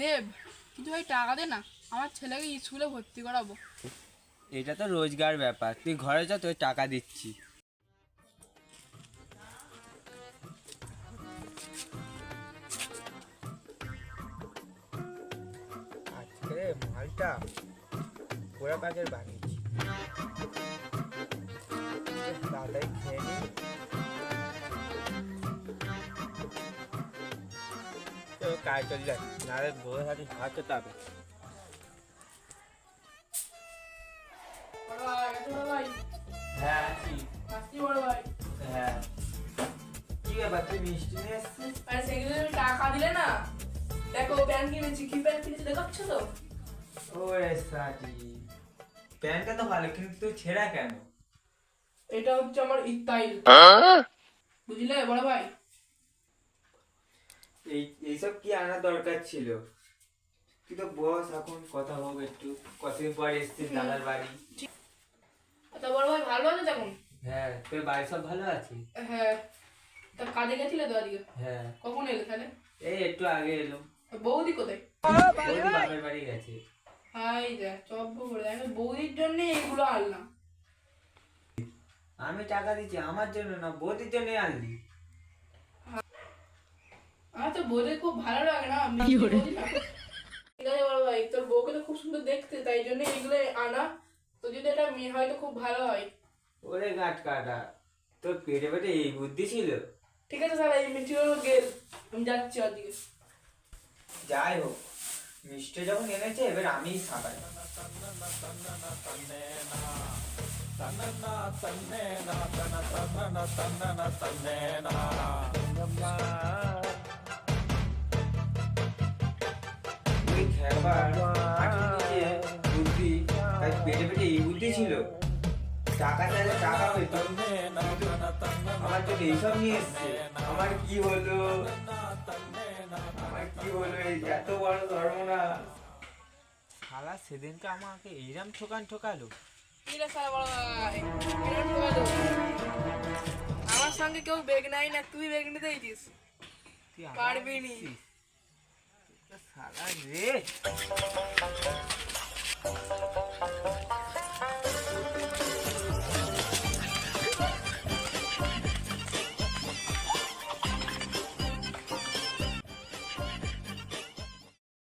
দেব কিছু ভাই টাকা দে না আমার ছেলেকে স্কুলে ভর্তি করাবো। এটা তো রোজগার ব্যাপার তুই ঘরে যা তোর টাকা দিচ্ছি। আজকে মালটা পোড়া কাজের বানিয়েছি। তাড়াতাড়ি খেয়ে নি। কাজ চলে যায় নাহলে বউয়ের হাতে ভাত খেতে হবে। হ্যাঁ হ্যাঁ। কি ব্যাপার তুই মিষ্টি নিয়ে এসছিস? আরে সেগুলো টাকা দিলে না? দেখো প্যান্ট কিনেছি কি প্যান্ট কিনেছি দেখাচ্ছ তো? ওরে সাটি প্যান্টটা তো ভালো কিন্তু তুই ছেঁড়া কেন? এটা হচ্ছে আমার স্টাইল বুঝলে বড় ভাই? এই এইসব কি আনার দরকার ছিল? তুই তো বস এখন কথা হোক একটু। কতদিন পর এসছিস দাদার বাড়ি। তা বড় ভাই ভালো আছে হ্যাঁ তোর বাড়ি সব ভালো আছে? হ্যাঁ। তা কাজে গেছিলে তো আজকে? হ্যাঁ। কখন এলে তাহলে? এই একটু আগে এলো বৌদি কোথায়? বাপের বাড়ি গেছে। হাই যা চব্ব করে আমি বৌদির জন্য এইগুলো আনলাম। আমি টাকা দিচ্ছি আমার জন্য না বৌদির জন্য আনলি। আমার তো বৌদি খুব ভালো লাগে না মিষ্টি বৌদি না। ঠিক আছে ভাই তোর বউকে খুব সুন্দর দেখতে তাই জন্য এগুলো আনা তো যদি এটা মেয়ে হয় তো খুব ভালো হয় ওরে গাছ কাটা তোর পেটে পেটে এই বুদ্ধি ছিল ঠিক আছে স্যার এই মিষ্টিগুলো গেল আমি যাচ্ছি ওদিকে যাই হোক মিষ্টি যখন এনেছে এবার আমি খাবার ওই খেবার মাটির নিচে বুদ্ধি তাই পেটে পেটে এই বুদ্ধি ছিল। টাকা চাইলে টাকা পেত। আমার জন্য এইসব নিয়ে এসছে। আমার কি হলো? আমার কি হলো? এত বড় ধর্ম না শালা সেদিনকে আমাকে এইরাম ঠোকান ঠোকালো? আমার সঙ্গে কেউ বেগ নাই না তুই বেগ নিতে পারবি নি। সারা রে